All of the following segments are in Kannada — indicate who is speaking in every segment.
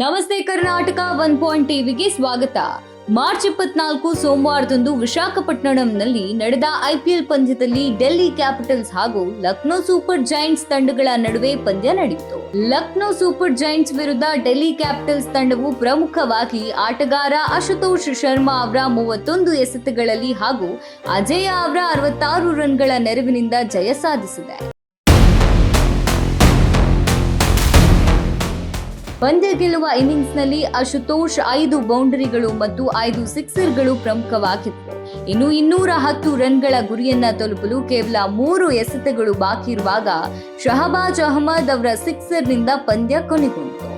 Speaker 1: ನಮಸ್ತೆ ಕರ್ನಾಟಕ ಒನ್ ಪಾಯಿಂಟ್ ಟಿವಿಗೆ ಸ್ವಾಗತ. ಮಾರ್ಚ್ ಇಪ್ಪತ್ನಾಲ್ಕು ಸೋಮವಾರದಂದು ವಿಶಾಖಪಟ್ಟಣಂನಲ್ಲಿ ನಡೆದ ಐಪಿಎಲ್ ಪಂದ್ಯದಲ್ಲಿ ಡೆಲ್ಲಿ ಕ್ಯಾಪಿಟಲ್ಸ್ ಹಾಗೂ ಲಕ್ನೋ ಸೂಪರ್ ಜೈಂಟ್ಸ್ ತಂಡಗಳ ನಡುವೆ ಪಂದ್ಯ ನಡೆಯಿತು. ಲಕ್ನೋ ಸೂಪರ್ ಜೈಂಟ್ಸ್ ವಿರುದ್ಧ ಡೆಲ್ಲಿ ಕ್ಯಾಪಿಟಲ್ಸ್ ತಂಡವು ಪ್ರಮುಖವಾಗಿ ಆಟಗಾರ ಅಶುತೋಷ್ ಶರ್ಮಾ ಅವರ ಮೂವತ್ತೊಂದು ಎಸೆತಗಳಲ್ಲಿ ಹಾಗೂ ಅಜಯ ಅವರ ಅರವತ್ತಾರು ರನ್ಗಳ ನೆರವಿನಿಂದ ಜಯ ಸಾಧಿಸಿದೆ. ಪಂದ್ಯ ಗೆಲ್ಲುವ ಇನ್ನಿಂಗ್ಸ್ನಲ್ಲಿ ಅಶುತೋಷ್ ಐದು ಬೌಂಡರಿಗಳು ಮತ್ತು ಐದು ಸಿಕ್ಸರ್ಗಳು ಪ್ರಮುಖವಾಗಿತ್ತು ಇನ್ನು ಇನ್ನೂರ ಹತ್ತು ರನ್ಗಳ ಗುರಿಯನ್ನ ತಲುಪಲು ಕೇವಲ ಮೂರು ಎಸೆತಗಳು ಬಾಕಿ ಇರುವಾಗ ಶಹಬಾಜ್ ಅಹಮದ್ ಅವರ ಸಿಕ್ಸರ್ನಿಂದ ಪಂದ್ಯ ಕೊನೆಗೊಂಡಿತು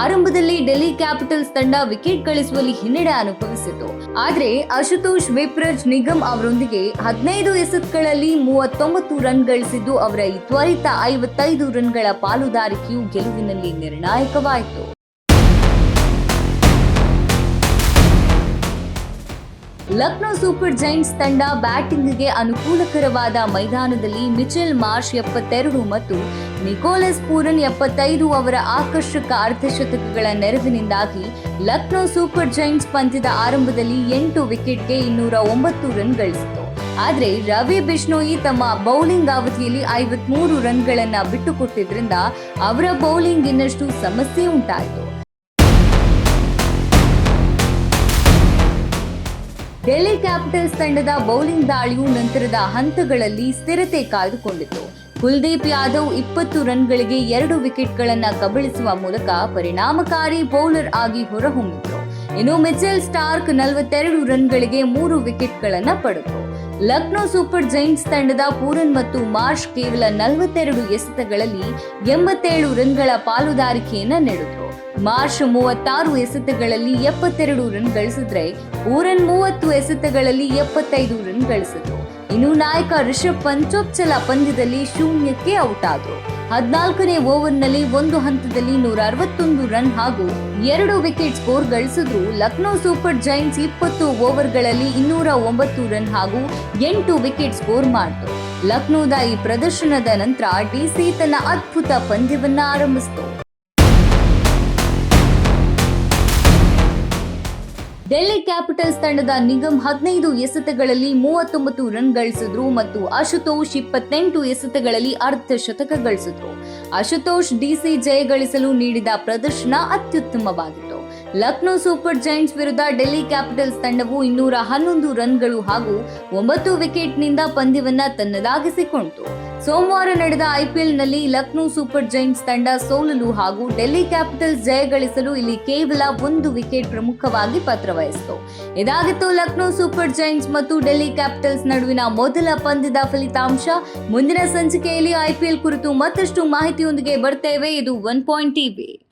Speaker 1: ಆರಂಭದಲ್ಲಿ ಡೆಲ್ಲಿ ಕ್ಯಾಪಿಟಲ್ಸ್ ತಂಡ ವಿಕೆಟ್ ಗಳಿಸುವಲ್ಲಿ ಹಿನ್ನಡೆ ಅನುಭವಿಸಿತು. ಆದರೆ ಅಶುತೋಷ್ ವಿಪ್ರಜ್ ನಿಗಮ್ ಅವರೊಂದಿಗೆ ಹದಿನೈದು ಎಸೆತ್ಗಳಲ್ಲಿ ಮೂವತ್ತೊಂಬತ್ತು ರನ್ ಗಳಿಸಿದ್ದು ಅವರ ಈ ತ್ವರಿತ ಐವತ್ತೈದು ರನ್ಗಳ ಪಾಲುದಾರಿಕೆಯು ಗೆಲುವಿನಲ್ಲಿ ನಿರ್ಣಾಯಕವಾಯಿತು. ಲಕ್ನೋ ಸೂಪರ್ ಜೈಂಟ್ಸ್ ತಂಡ ಬ್ಯಾಟಿಂಗ್ಗೆ ಅನುಕೂಲಕರವಾದ ಮೈದಾನದಲ್ಲಿ ಮಿಚೆಲ್ ಮಾರ್ಷ್ ಎಪ್ಪತ್ತೆರಡು ಮತ್ತು ನಿಕೋಲಸ್ ಪೂರನ್ ಎಪ್ಪತ್ತೈದು ಅವರ ಆಕರ್ಷಕ ಅರ್ಧಶತಕಗಳ ನೆರವಿನಿಂದಾಗಿ ಲಕ್ನೋ ಸೂಪರ್ ಜೈಂಟ್ಸ್ ಪಂದ್ಯದ ಆರಂಭದಲ್ಲಿ ಎಂಟು ವಿಕೆಟ್ಗೆ ಇನ್ನೂರ ಒಂಬತ್ತು ರನ್ ಗಳಿಸಿತು. ಆದರೆ ರವಿ ಬಿಷ್ಣೋಯಿ ತಮ್ಮ ಬೌಲಿಂಗ್ ಅವಧಿಯಲ್ಲಿ ಐವತ್ಮೂರು ರನ್ಗಳನ್ನು ಬಿಟ್ಟುಕೊಟ್ಟಿದ್ರಿಂದ ಅವರ ಬೌಲಿಂಗ್ ಇನ್ನಷ್ಟು ಸಮಸ್ಯೆ ಉಂಟಾಯಿತು. ಡೆಲ್ಲಿ ಕ್ಯಾಪಿಟಲ್ಸ್ ತಂಡದ ಬೌಲಿಂಗ್ ದಾಳಿಯು ನಂತರದ ಹಂತಗಳಲ್ಲಿ ಸ್ಥಿರತೆ ಕಾಯ್ದುಕೊಂಡಿತು. ಕುಲ್ದೀಪ್ ಯಾದವ್ ಇಪ್ಪತ್ತು ರನ್ಗಳಿಗೆ ಎರಡು ವಿಕೆಟ್ಗಳನ್ನು ಕಬಳಿಸುವ ಮೂಲಕ ಪರಿಣಾಮಕಾರಿ ಬೌಲರ್ ಆಗಿ ಹೊರಹೊಮ್ಮಿದ್ರು. ಇನ್ನು ಮಿಚೆಲ್ ಸ್ಟಾರ್ಕ್ ನಲವತ್ತೆರಡು ರನ್ಗಳಿಗೆ ಮೂರು ವಿಕೆಟ್ಗಳನ್ನು ಪಡೆದರು. ಲಕ್ನೋ ಸೂಪರ್ ಜೈಂಟ್ಸ್ ತಂಡದ ಪೂರನ್ ಮತ್ತು ಮಾರ್ಷ್ ಕೇವಲ ನಲವತ್ತೆರಡು ಎಸೆತಗಳಲ್ಲಿ ಎಂಬತ್ತೇಳು ರನ್ಗಳ ಪಾಲುದಾರಿಕೆಯನ್ನು ನೀಡಿದ್ರು. ಮಾರ್ಷ್ ಮೂವತ್ತಾರು ಎಸೆತಗಳಲ್ಲಿ ಎಪ್ಪತ್ತೆರಡು ರನ್ ಗಳಿಸಿದ್ರೆ, ಪೂರನ್ ಮೂವತ್ತು ಎಸೆತಗಳಲ್ಲಿ ಎಪ್ಪತ್ತೈದು ರನ್ ಗಳಿಸಿದ್ರು. ಇನ್ನು ನಾಯಕ ರಿಷಬ್ ಪಂತ್ ಚೊಚ್ಚಲ ಪಂದ್ಯದಲ್ಲಿ ಶೂನ್ಯಕ್ಕೆ ಔಟ್ ಆದರು ಹದಿನಾಲ್ಕನೇ ಓವರ್ನಲ್ಲಿ ಒಂದು ಹಂತದಲ್ಲಿ ನೂರ ಅರವತ್ತೊಂದು ರನ್ ಹಾಗೂ ಎರಡು ವಿಕೆಟ್ ಸ್ಕೋರ್ ಗಳಿಸಿದ್ರು. ಲಕ್ನೋ ಸೂಪರ್ ಜೈಂಟ್ಸ್ ಇಪ್ಪತ್ತು ಓವರ್ಗಳಲ್ಲಿ ಇನ್ನೂರ ಒಂಬತ್ತು ರನ್ ಹಾಗೂ ಎಂಟು ವಿಕೆಟ್ ಸ್ಕೋರ್ ಮಾಡಿತು. ಲಕ್ನೋದ ಈ ಪ್ರದರ್ಶನದ ನಂತರ ಡಿಸಿ ತನ್ನ ಅದ್ಭುತ ಪಂದ್ಯವನ್ನ ಆರಂಭಿಸಿತು. ಡೆಲ್ಲಿ ಕ್ಯಾಪಿಟಲ್ಸ್ ತಂಡದ ನಿಗಮ್ ಹದಿನೈದು ಎಸೆತಗಳಲ್ಲಿ ಮೂವತ್ತೊಂಬತ್ತು ರನ್ ಗಳಿಸಿದ್ರು ಮತ್ತು ಅಶುತೋಷ್ ಇಪ್ಪತ್ತೆಂಟು ಎಸೆತಗಳಲ್ಲಿ ಅರ್ಧ ಶತಕ ಗಳಿಸಿದ್ರು ಅಶುತೋಷ್ ಡಿಸಿ ಜಯ ಗಳಿಸಲು ನೀಡಿದ ಪ್ರದರ್ಶನ ಅತ್ಯುತ್ತಮವಾಗಿತ್ತು. ಲಕ್ನೋ ಸೂಪರ್ ಜೈಂಟ್ಸ್ ವಿರುದ್ಧ ಡೆಲ್ಲಿ ಕ್ಯಾಪಿಟಲ್ಸ್ ತಂಡವು ಇನ್ನೂರ ಹನ್ನೊಂದು ರನ್ಗಳು ಹಾಗೂ ಒಂಬತ್ತು ವಿಕೆಟ್ನಿಂದ ಪಂದ್ಯವನ್ನ ತನ್ನದಾಗಿಸಿಕೊಂಡಿತು ಸೋಮವಾರ ನಡೆದ ಐಪಿಎಲ್ನಲ್ಲಿ ಲಕ್ನೋ ಸೂಪರ್ ಜೈಂಟ್ಸ್ ತಂಡ ಸೋಲಲು ಹಾಗೂ ಡೆಲ್ಲಿ ಕ್ಯಾಪಿಟಲ್ಸ್ ಜಯ ಗಳಿಸಲು ಇಲ್ಲಿ ಕೇವಲ ಒಂದು ವಿಕೆಟ್ ಪ್ರಮುಖವಾಗಿ ಪಾತ್ರ ವಹಿಸಿತು ಇದಾಗಿತ್ತು ಲಕ್ನೋ ಸೂಪರ್ ಜೈಂಟ್ಸ್ ಮತ್ತು ಡೆಲ್ಲಿ ಕ್ಯಾಪಿಟಲ್ಸ್ ನಡುವಿನ ಮೊದಲ ಪಂದ್ಯದ ಫಲಿತಾಂಶ. ಮುಂದಿನ ಸಂಚಿಕೆಯಲ್ಲಿ ಐಪಿಎಲ್ ಕುರಿತು ಮತ್ತಷ್ಟು ಮಾಹಿತಿಯೊಂದಿಗೆ ಬರ್ತೇವೆ. ಇದು ಒನ್ ಪಾಯಿಂಟ್ ಟಿವಿ.